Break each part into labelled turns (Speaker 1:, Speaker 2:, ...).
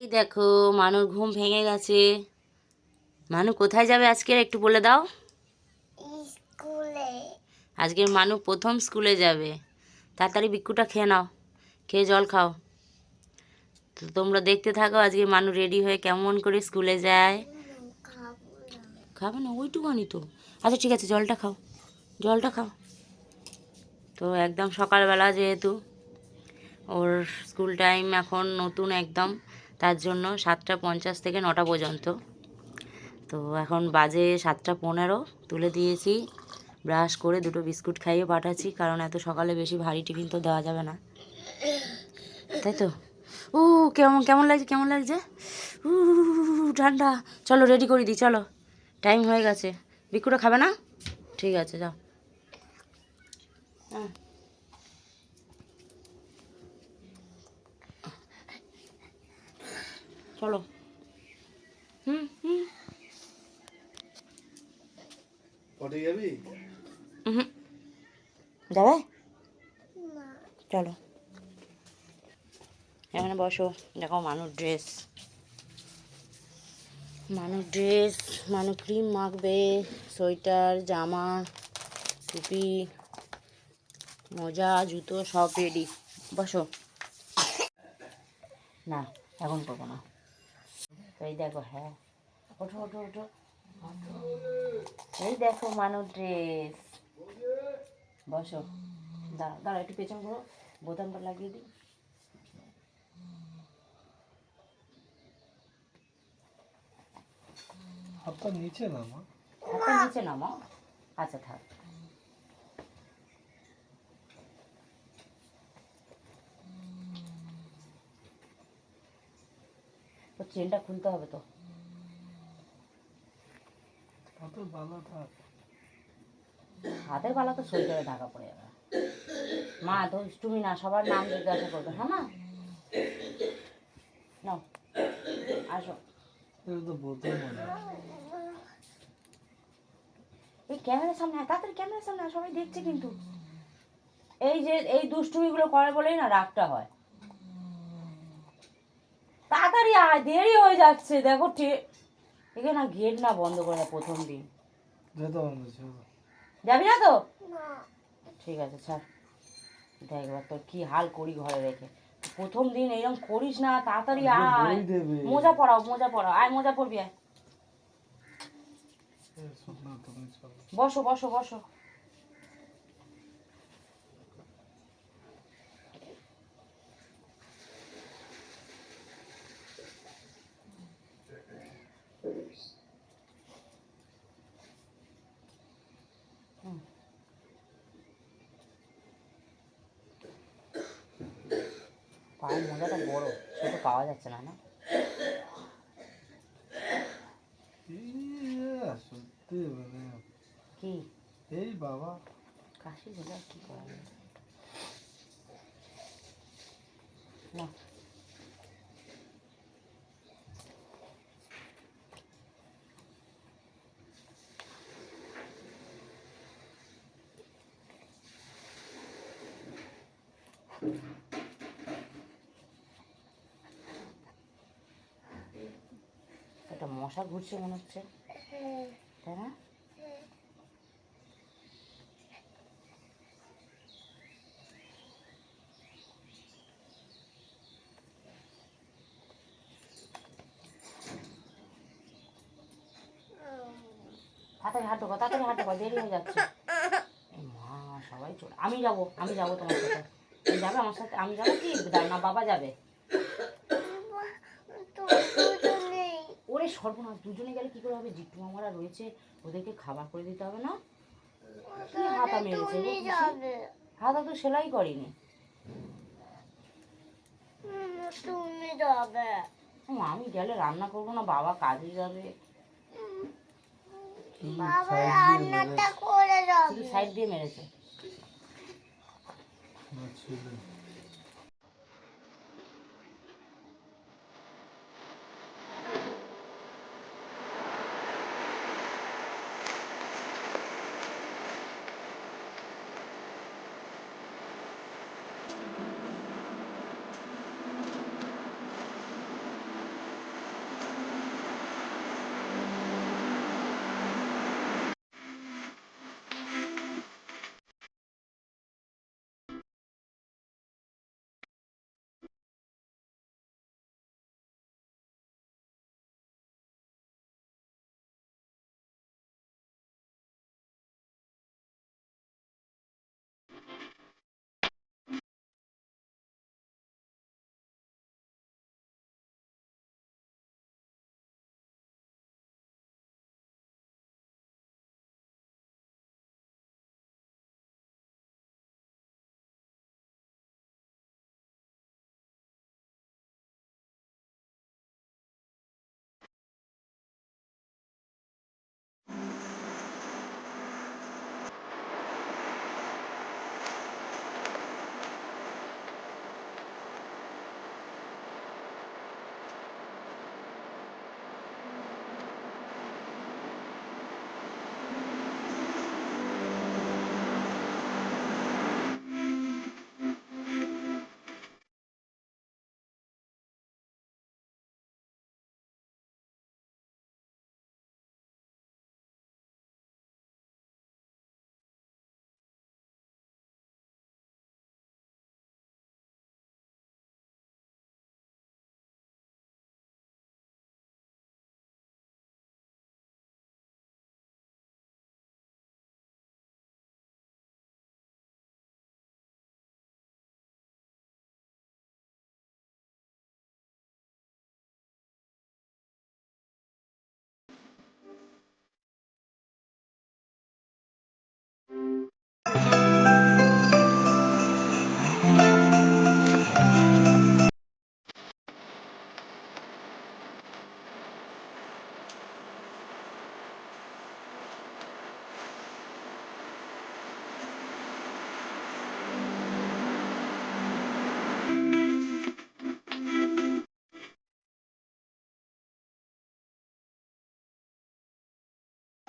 Speaker 1: এই দেখো মানুর ঘুম ভেঙে গেছে। মানু কোথায় যাবে আজকে? একটু বলে দাও।
Speaker 2: স্কুলে।
Speaker 1: আজকে মানু প্রথম স্কুলে যাবে। তাড়াতাড়ি বিক্কুটা খেয়ে নাও। খেয়ে জল খাও। তো তোমরা দেখতে থাকো আজকে মানু রেডি হয়ে কেমন করে স্কুলে যায়।
Speaker 2: খাব না।
Speaker 1: খাবে না ওইটুখানি তো। আচ্ছা ঠিক আছে জলটা খাও। জলটা খাও। তো একদম সকালবেলা যেহেতু ওর স্কুল টাইম এখন নতুন একদম। তার জন্য সাতটা পঞ্চাশ থেকে নটা পর্যন্ত। তো এখন বাজে সাতটা পনেরো, তুলে দিয়েছি, ব্রাশ করে দুটো বিস্কুট খাইয়ে পাঠাচ্ছি, কারণ এত সকালে বেশি ভারী টিফিন তো দেওয়া যাবে না। তাই তো? ও কেমন কেমন লাগছে কেমন লাগছে? উ, ঠান্ডা। চলো রেডি করে দিই, চলো। টাইম হয়ে গেছে। বিকুটা খাবে না? ঠিক আছে, যাও। হ্যাঁ। চলো। হুম হুম।
Speaker 3: যাবি?
Speaker 1: হুম যাবে?
Speaker 2: না।
Speaker 1: চলো। এখানে বসো। দেখো মানুষ ড্রেস মানুষ ড্রেস মানুষ ক্রিম মাখবে সোয়েটার জামা টুপি মোজা জুতো সব রেডি বসো। না এখন করব না। তো এই দেখো হ্যাঁ। ওঠো ওঠো ওঠো। এই দেখো মানুষ ড্রেস বসো। দাঁড়া দাঁড়া একটু পেছন করো বোতামটা লাগিয়ে দিই।
Speaker 3: হাতটা নিচে না মা
Speaker 1: হাতটা নিচে নামো আচ্ছা থাক। চেনটা খুলতে হবে তো।
Speaker 3: হাতের বালা
Speaker 1: তো সোয়েটারে ঢাকা পড়ে যাবে। মা তো তুমি না সবার নাম জিজ্ঞাসা করবে হ্যাঁ না নাও আসো। এই ক্যামেরার সামনে তাড়াতাড়ি ক্যামেরার সামনে সবাই দেখছে কিন্তু। এই যে এই দুষ্টুমিগুলো করে বলেই না রাগটা হয় তাড়াতাড়ি আয় দেরি হয়ে যাচ্ছে। দেখো এখানে না গেট না বন্ধ করে প্রথম দিন। যাবি না তো? ঠিক আছে ছাড়। দেখ এবার তোর কি হাল করি ঘরে রেখে। প্রথম দিন এইরকম করিস না তাড়াতাড়ি আয়। মোজা পড়াও মোজা পরাও। আয় মোজা পরবি আয়। বসো বসো বসো। পায়ের মোজাটা বড় ছোট পাওয়া যাচ্ছে না না?
Speaker 3: ইয়ে, সত্যি মানে
Speaker 1: কি?
Speaker 3: এই বাবা।
Speaker 1: কাশি আর কি করা না একটা মশা ঘুরছে মনে হচ্ছে। তাই না? হাঁটো গো, হাঁটো মা সবাই আমি যাব আমি যাব যাবে আমার সাথে? আমি যাব কি? না বাবা যাবে। ওরে সর্বনাশ। দুজনে গেলে কি করে হবে? জিট্টু মামারা রয়েছে ওদেরকে খাবার করে দিতে হবে না? হাতা মেরেছে হাতা তো সেলাই করিনি। আমি গেলে রান্না করব না বাবা কাজে যাবে। সাইড দিয়ে মেরেছে?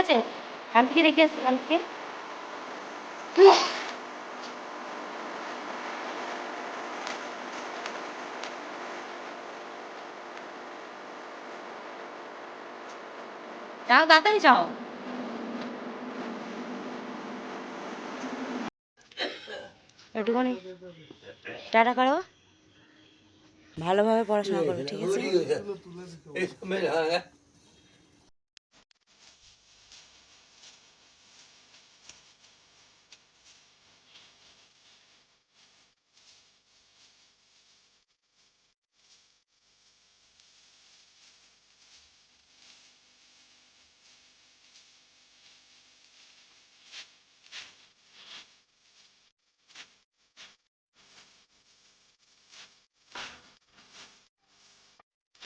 Speaker 1: আছে? রেখে কালকে? তাড়াতাড়ি যাও। একটুখানি টাটা করো। ভালোভাবে পড়াশোনা করো ঠিক আছে?